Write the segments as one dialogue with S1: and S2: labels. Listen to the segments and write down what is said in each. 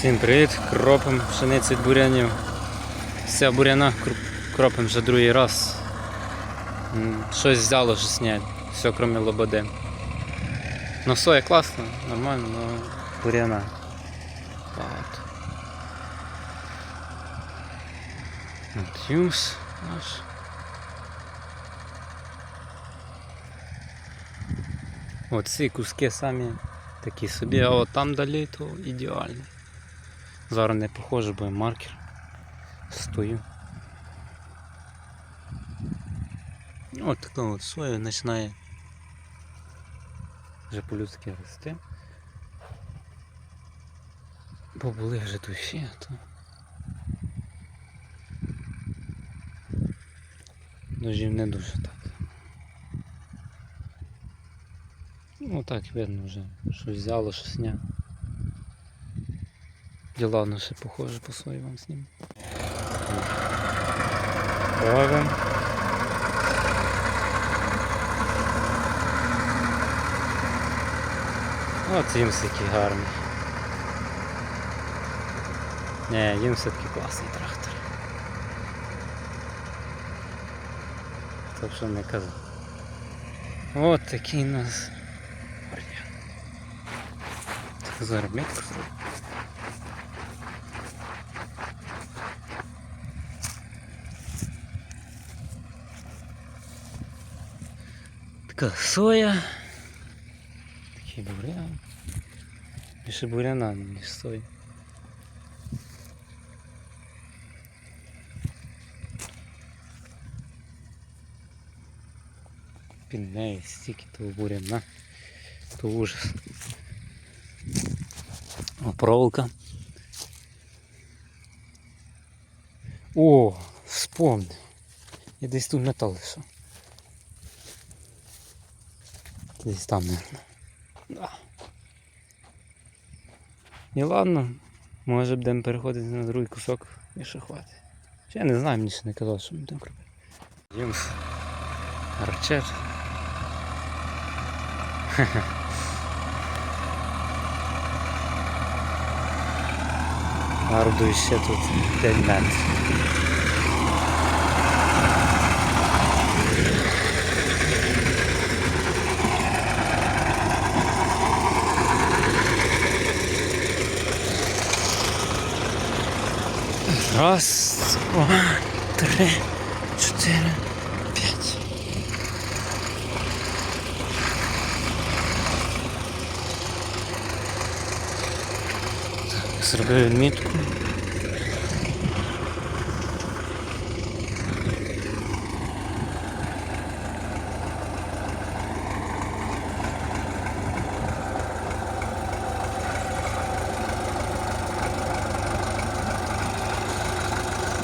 S1: Всім привіт! Кропом пшениці від бурянів. Вся буряна кроп- кропом вже другий раз. Щось взяло, що снять. Все, крім лободи. Ну соя класно, нормально, но буряна. Багато. От юс наш. От ці куски самі такі собі, а от там далі то ідеально. Зараз не похоже, бо я маркер. Стою. От така от соя починає вже по-людськи рости. Бо були вже душі, а то. Дожів не дуже так. Ну так видно вже, що взяло, що сня. І ладно, ще похоже по сої вам зніму. Робимо. От їм такий гарний. Не, їм все-таки класний трактор. Хто б що не казав. От такий у нас Зараз метку зроблю. Така соя. Такий бурян. Більше буряна, ніж соя. Під нею стільки того буряна. То ужас. О, проволока. О, вспомнив. Я десь тут метал лишив. Десь там, наверное. Да. І ладно, може будемо переходити на другий кусок і хватить. Ще Я не знаю, мені ще не казав, що ми там робити. Юнс. Арчер. Орудує ще тут 5 метрів. Раз, два, три, чотири, п'ять. Так, зробив відмітку.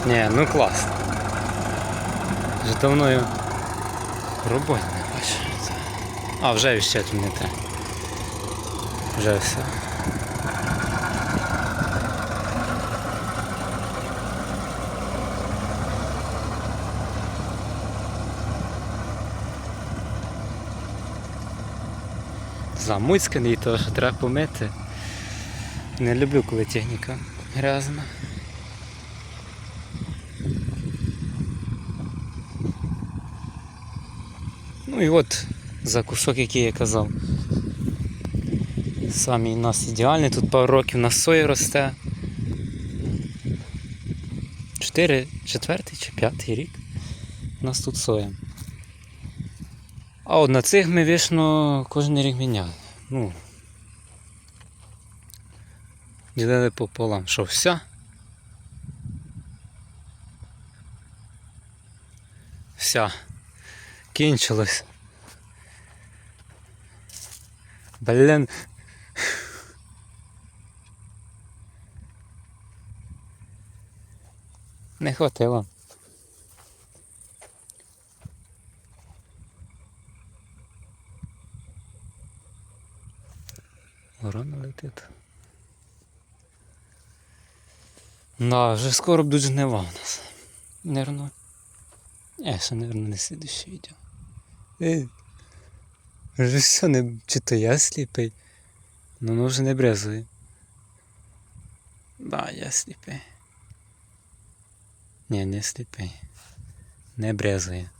S1: Не, ну класно. Вже давно я роботи не бачу. А, вже тут не те. Вже все. Замуцьканий, то що треба помити. Не люблю, коли техніка грязна. Ну і от за кусок, який я казав. Самий у нас ідеальний, тут пару років на сої росте. Чотири, четвертий чи п'ятий рік у нас тут соя. А от на цих ми вічно кожен рік міняли. Ну, ділили пополам, що вся. Вся. Кінчилось. Блін. Не хватило. Ворона летить. Да, вже скоро будуть жнива у нас. Нервно. Е, ще, наверное, не слідуще відео. Е, вже все, не... чи то я сліпий. Ну, ну вже не брезує. Да, я сліпий. Ні, не сліпий. Не брезгує.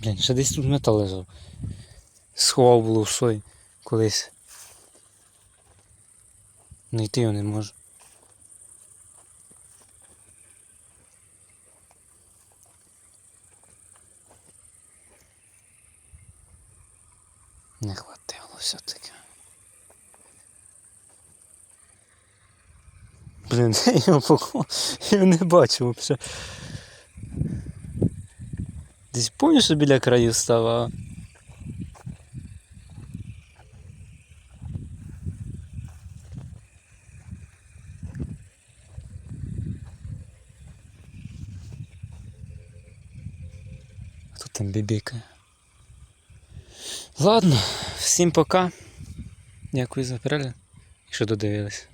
S1: Блін, ще десь тут метал лежав. Сховав було в сой колись. Найти його не можу. все-таки. Блін, я його поклав, я його не бачив взагалі. Десь помню, що біля краю став, а... Хто там бібікає? Ладно, всім пока. Дякую за перегляд, що додивились.